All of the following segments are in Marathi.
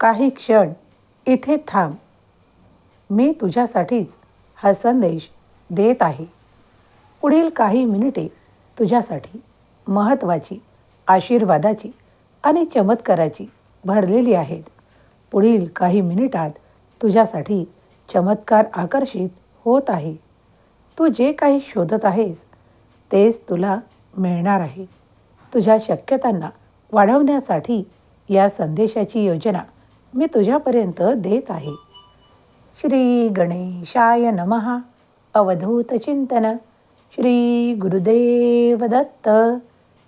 काही क्षण इथे थांब. मी तुझ्यासाठीच हा संदेश देत आहे. पुढील काही मिनिटे तुझ्यासाठी महत्त्वाची आशीर्वादाची आणि चमत्काराची भरलेली आहेत. पुढील काही मिनिटात तुझ्यासाठी चमत्कार आकर्षित होत आहे. तू जे काही शोधत आहेस तेच तुला मिळणार आहे. तुझ्या शक्यतांना वाढवण्यासाठी या संदेशाची योजना मी तुझ्यापर्यंत देत आहे. श्री गणेशाय नमः. अवधूत चिंतन. श्री गुरुदेव दत्त.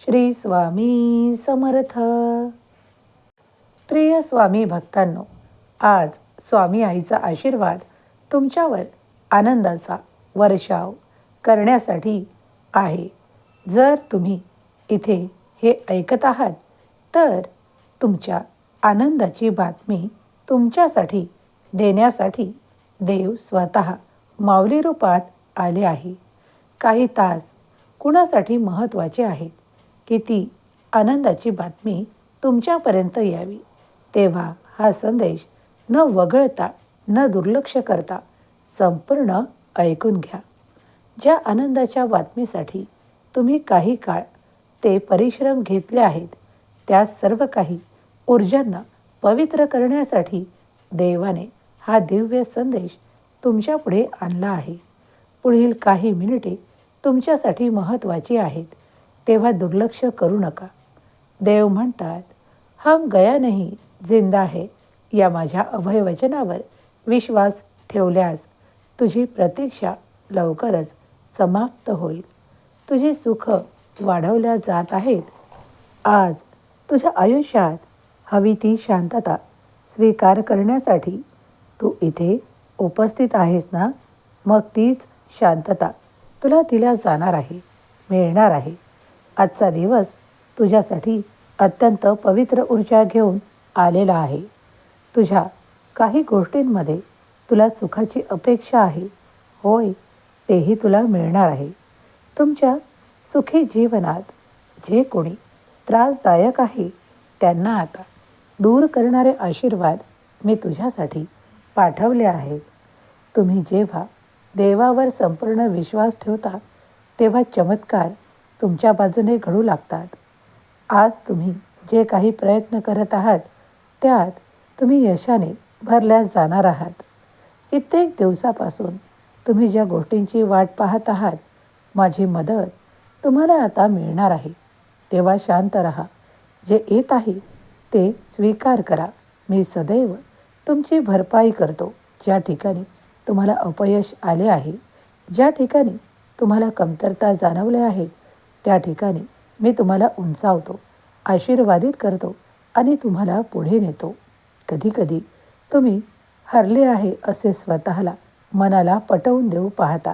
श्री स्वामी समर्थ. प्रिय स्वामी भक्तांनो आज स्वामी आईचा आशीर्वाद तुमच्यावर आनंदाचा वर्षाव करण्यासाठी आहे. जर तुम्ही इथे हे ऐकत आहात तर तुमच्या आनंदाची बातमी तुमच्यासाठी देण्यासाठी देव स्वतः माऊली रूपात आले आहे. काही तास कुणासाठी महत्त्वाचे आहेत? की ती आनंदाची बातमी तुमच्यापर्यंत यावी. तेव्हा हा संदेश न वगळता न दुर्लक्ष करता संपूर्ण ऐकून घ्या. ज्या आनंदाच्या बातमीसाठी तुम्ही काही काळ ते परिश्रम घेतले आहेत त्या सर्व काही ऊर्जांना पवित्र करण्यासाठी देवाने हा दिव्य संदेश तुमच्यापुढे आणला आहे. पुढील काही मिनिटे तुमच्यासाठी महत्त्वाची आहेत. तेव्हा दुर्लक्ष करू नका. देव म्हणतात हम गया नाही जिंदा आहे या माझ्या अभयवचनावर विश्वास ठेवल्यास तुझी प्रतीक्षा लवकरच समाप्त होईल. तुझे सुख वाढवल्या जात आहेत. आज तुझ्या आयुष्यात हवी ती शांतता स्वीकार करण्यासाठी तू इथे उपस्थित आहेस ना? मग तीच शांतता तुला दिल्या जाणार आहे मिळणार आहे. आजचा दिवस तुझ्यासाठी अत्यंत पवित्र ऊर्जा घेऊन आलेला आहे. तुझ्या काही गोष्टींमध्ये तुला सुखाची अपेक्षा आहे. होय तेही तुला मिळणार आहे. तुमच्या सुखी जीवनात जे कोणी त्रासदायक आहे त्यांना आता दूर करणारे आशीर्वाद मी तुझ्यासाठी पाठवले आहेत. तुम्ही जेव्हा देवावर संपूर्ण विश्वास ठेवता तेव्हा चमत्कार तुमच्या बाजूने घडू लागतात. आज तुम्ही जे काही प्रयत्न करत आहात त्यात तुम्ही यशाने भरल्या जाणार आहात. कित्येक दिवसापासून तुम्ही ज्या गोष्टींची वाट पाहत आहात माझी मदत तुम्हाला आता मिळणार आहे. तेव्हा शांत रहा. जे येत आहे ते स्वीकार करा. मी सदैव तुमची भरपाई करतो. ज्या ठिकाणी तुम्हाला अपयश आले आहे ज्या ठिकाणी तुम्हाला कमतरता जाणवल्या आहेत त्या ठिकाणी मी तुम्हाला उंचावतो आशीर्वादित करतो आणि तुम्हाला पुढे नेतो. कधीकधी तुम्ही हरले आहे असे स्वतःला मनाला पटवून देऊ पाहता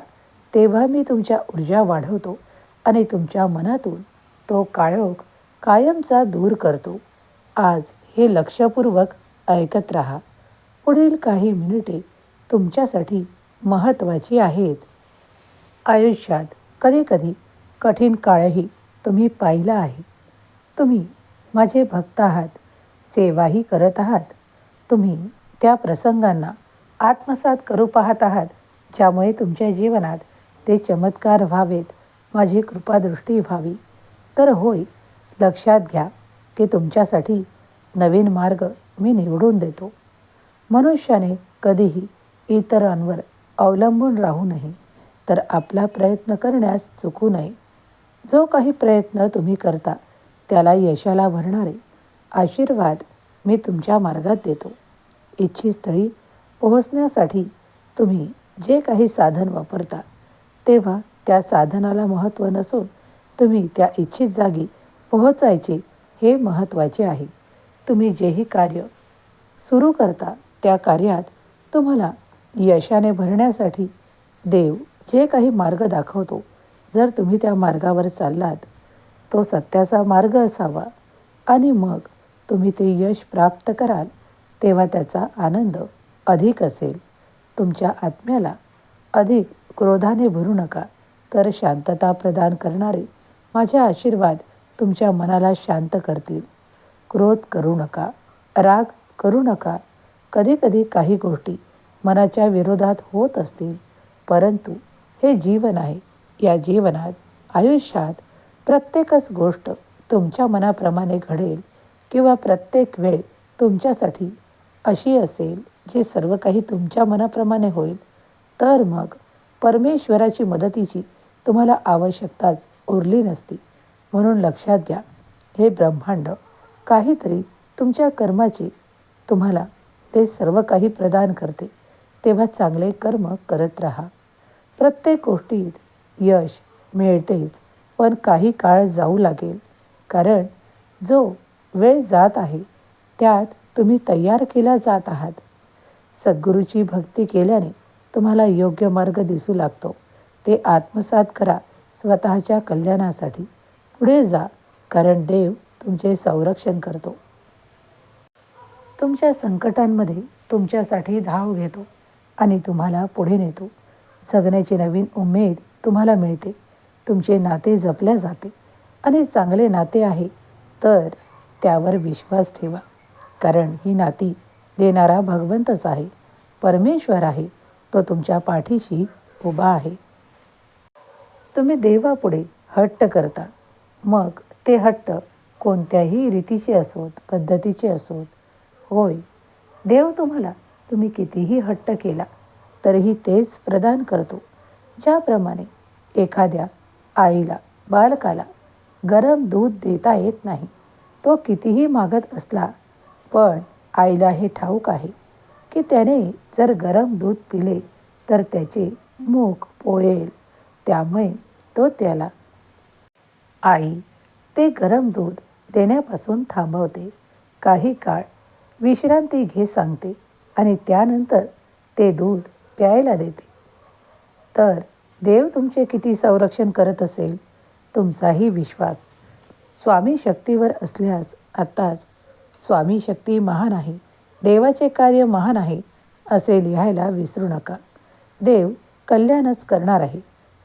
तेव्हा मी तुमच्या ऊर्जा वाढवतो आणि तुमच्या मनातून तो काळोख कायमचा दूर करतो. आज हे लक्षपूर्वक ऐकत राहा. पुढील काही मिनिटे तुमच्यासाठी महत्त्वाची आहेत. आयुष्यात कधीकधी कठीण काळही तुम्ही पाहिला आहे. तुम्ही माझे भक्त आहात सेवाही करत आहात. तुम्ही त्या प्रसंगांना आत्मसात करू पाहत आहात ज्यामुळे तुमच्या जीवनात ते चमत्कार व्हावेत माझी कृपादृष्टी व्हावी. तर होय लक्षात घ्या. की तुमच्यासाठी नवीन मार्ग मी निवडून देतो. मनुष्याने कधीही इतरांवर अवलंबून राहू नये तर आपला प्रयत्न करण्यास चुकू नये. जो काही प्रयत्न तुम्ही करता त्याला यशाला भरणारे आशीर्वाद मी तुमच्या मार्गात देतो. इच्छित स्थळी पोहोचण्यासाठी तुम्ही जे काही साधन वापरता तेव्हा त्या साधनाला महत्त्व नसून तुम्ही त्या इच्छित जागी पोहोचायचे हे महत्त्वाचे आहे. तुम्ही जेही कार्य सुरू करता त्या कार्यात तुम्हाला यशाने भरण्यासाठी देव जे काही मार्ग दाखवतो जर तुम्ही त्या मार्गावर चाललात तो सत्याचा मार्ग असावा आणि मग तुम्ही ते यश प्राप्त कराल तेव्हा त्याचा आनंद अधिक असेल. तुमच्या आत्म्याला अधिक क्रोधाने भरू नका तर शांतता प्रदान करणारे माझे आशीर्वाद तुमच्या मनाला शांत करतील. क्रोध करू नका. राग करू नका. कधीकधी काही गोष्टी मनाच्या विरोधात होत असतील परंतु हे जीवन आहे. या जीवनात आयुष्यात प्रत्येकच गोष्ट तुमच्या मनाप्रमाणे घडेल किंवा प्रत्येक वेळ तुमच्यासाठी अशी असेल जे सर्व काही तुमच्या मनाप्रमाणे होईल. तर मग परमेश्वराची मदतीची तुम्हाला आवश्यकताच उरली नसती. म्हणून लक्षात घ्या. हे ब्रह्मांड काहीतरी तुमच्या कर्माची तुम्हाला ते सर्व काही प्रदान करते. तेव्हा चांगले कर्म करत राहा. प्रत्येक गोष्टीत यश मिळतेच पण काही काळ जाऊ लागेल. कारण जो वेळ जात आहे त्यात तुम्ही तयार केला जात आहात. सद्गुरूची भक्ती केल्याने तुम्हाला योग्य मार्ग दिसू लागतो. ते आत्मसात करा स्वतःच्या कल्याणासाठी. पुढे जा कारण देव तुमचे संरक्षण करतो. तुमच्या संकटांमध्ये तुमच्यासाठी धाव घेतो आणि तुम्हाला पुढे नेतो. जगण्याची नवीन उमेद तुम्हाला मिळते. तुमचे नाते जपल्या जाते आणि चांगले नाते आहे तर त्यावर विश्वास ठेवा. कारण ही नाती देणारा भगवंतच आहे परमेश्वर आहे तो तुमच्या पाठीशी उभा आहे. तुम्ही देवापुढे हट्ट करता. मग ते हट्ट कोणत्याही रीतीचे असोत पद्धतीचे असोत. होय देव तुम्हाला तुम्ही कितीही हट्ट केला तरीही तेच प्रदान करतो. ज्याप्रमाणे एखाद्या आईला बालकाला गरम दूध देता येत नाही तो कितीही मागत असला पण आईला हे ठाऊक आहे की त्याने जर गरम दूध पिले तर त्याचे मूग पोळेल. त्यामुळे तो त्याला आई ते गरम दूध देण्यापासून थांबवते. काही काळ विश्रांती घे सांगते आणि त्यानंतर ते दूध प्यायला देते. तर देव तुमचे किती संरक्षण करत असेल तुमचाही विश्वास. स्वामी शक्तीवर असल्यास आत्ताच स्वामी शक्ती महान आहे देवाचे कार्य महान आहे असे लिहायला विसरू नका. देव कल्याणच करणार आहे.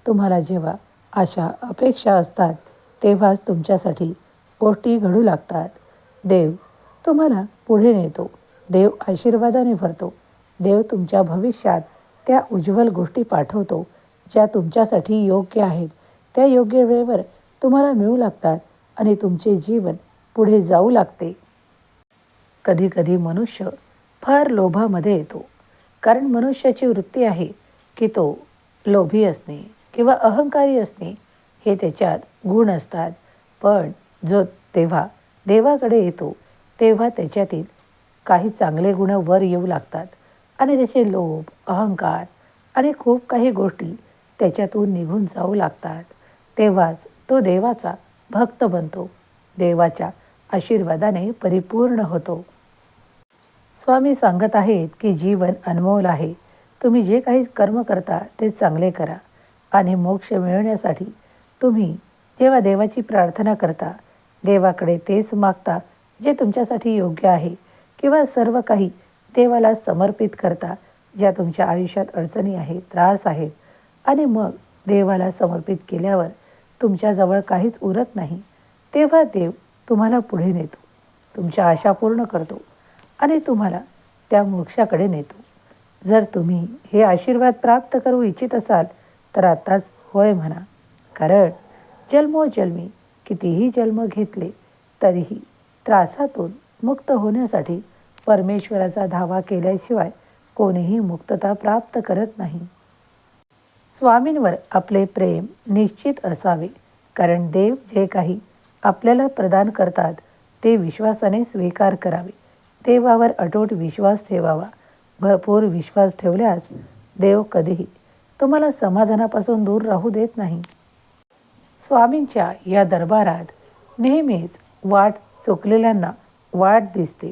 तुम्हाला जेव्हा अशा अपेक्षा असतात तेव्हाच तुमच्यासाठी गोष्टी घडू लागतात. देव तुम्हाला पुढे नेतो. देव आशीर्वादाने भरतो. देव तुमच्या भविष्यात त्या उज्ज्वल गोष्टी पाठवतो ज्या तुमच्यासाठी योग्य आहेत. त्या योग्य वेळेवर तुम्हाला मिळू लागतात आणि तुमचे जीवन पुढे जाऊ लागते. कधीकधी मनुष्य फार लोभामध्ये येतो. कारण मनुष्याची वृत्ती आहे की तो लोभी असणे किंवा अहंकारी असणे हे त्याच्यात गुण असतात. पण जो तेव्हा देवाकडे येतो तेव्हा त्याच्यातील काही चांगले गुण वर येऊ लागतात. आणि त्याचे लोभ अहंकार आणि खूप काही गोष्टी त्याच्यातून निघून जाऊ लागतात. तेव्हाच तो देवाचा भक्त बनतो. देवाच्या आशीर्वादाने परिपूर्ण होतो. स्वामी सांगत आहेत की जीवन अनमोल आहे. तुम्ही जे काही कर्म करता ते चांगले करा आणि मोक्ष मिळवण्यासाठी तुम्ही जेव्हा देवाची प्रार्थना करता देवाकडे तेच मागता जे तुमच्यासाठी योग्य आहे किंवा सर्व काही देवाला समर्पित करता ज्या तुमच्या आयुष्यात अडचणी आहेत त्रास आहेत आणि मग देवाला समर्पित केल्यावर तुमच्याजवळ काहीच उरत नाही तेव्हा देव तुम्हाला पुढे नेतो तुमच्या आशा पूर्ण करतो आणि तुम्हाला त्या मोक्षाकडे नेतो. जर तुम्ही हे आशीर्वाद प्राप्त करू इच्छित असाल तर आत्ताच होय म्हणा. कारण जन्मोजन्मी कितीही जन्म घेतले तरीही त्रासातून मुक्त होण्यासाठी परमेश्वराचा धावा केल्याशिवाय कोणीही मुक्तता प्राप्त करत नाही. स्वामींवर आपले प्रेम निश्चित असावे कारण देव जे काही आपल्याला प्रदान करतात ते विश्वासाने स्वीकार करावे. देवावर अटूट विश्वास ठेवावा. भरपूर विश्वास ठेवल्यास देव कधीही तुम्हाला समाधानापासून दूर राहू देत नाही. स्वामींच्या या दरबारात नेहमीच वाट चुकलेल्यांना वाट दिसते.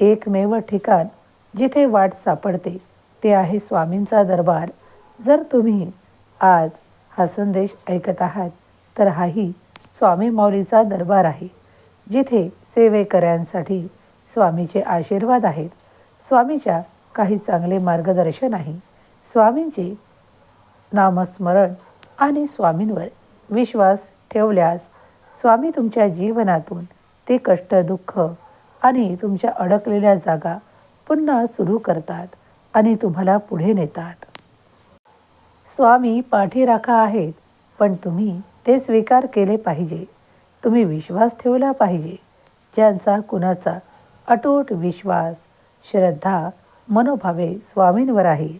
एकमेव ठिकाण जिथे वाट सापडते ते आहे स्वामींचा दरबार. जर तुम्ही आज हा संदेश ऐकत आहात तर हाही स्वामी माऊलीचा दरबार आहे जिथे सेवेकऱ्यांसाठी स्वामीचे आशीर्वाद आहेत. स्वामीच्या काही चांगले मार्गदर्शन आहे. स्वामींचे नामस्मरण आणि स्वामींवर विश्वास ठेवल्यास स्वामी तुमच्या जीवनातून ते कष्ट दुःख आणि तुमच्या अडकलेल्या जागा पुन्हा सुरू करतात आणि तुम्हाला पुढे नेतात. स्वामी पाठीराखा आहेत पण तुम्ही ते स्वीकार केले पाहिजे. तुम्ही विश्वास ठेवला पाहिजे. ज्यांचा कुणाचा अटूट विश्वास श्रद्धा मनोभावे स्वामींवर आहेत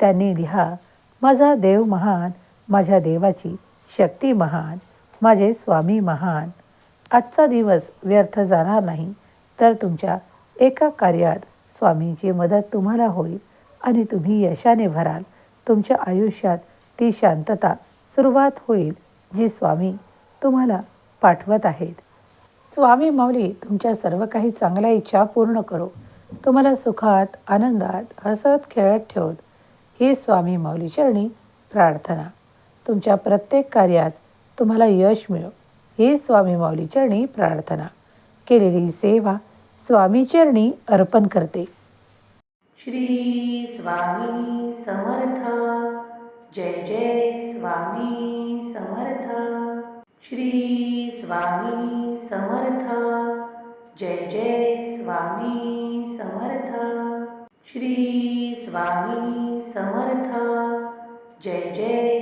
त्यांनी लिहा माझा देव महान माझ्या देवाची शक्ती महान माझे स्वामी महान. आजचा दिवस व्यर्थ जाणार नाही तर तुमच्या एका कार्यात स्वामींची मदत तुम्हाला होईल आणि तुम्ही यशाने भराल. तुमच्या आयुष्यात ती शांतता सुरुवात होईल जी स्वामी तुम्हाला पाठवत आहेत. स्वामी माऊली तुमच्या सर्व काही चांगल्या इच्छा पूर्ण करो. तुम्हाला सुखात आनंदात हसत खेळत ठेवत. ही स्वामी माऊली चरणी प्रार्थना. तुमच्या प्रत्येक कार्यात तुम्हाला यश मिळो. ही स्वामी माऊली चरणी प्रार्थना. केलेली सेवा स्वामी चरणी अर्पण करते. श्री स्वामी समर्थ. जय जय स्वामी समर्थ. श्री स्वामी समर्थ. जय जय स्वामी समर्थ. श्री स्वामी समर्थ. जय जय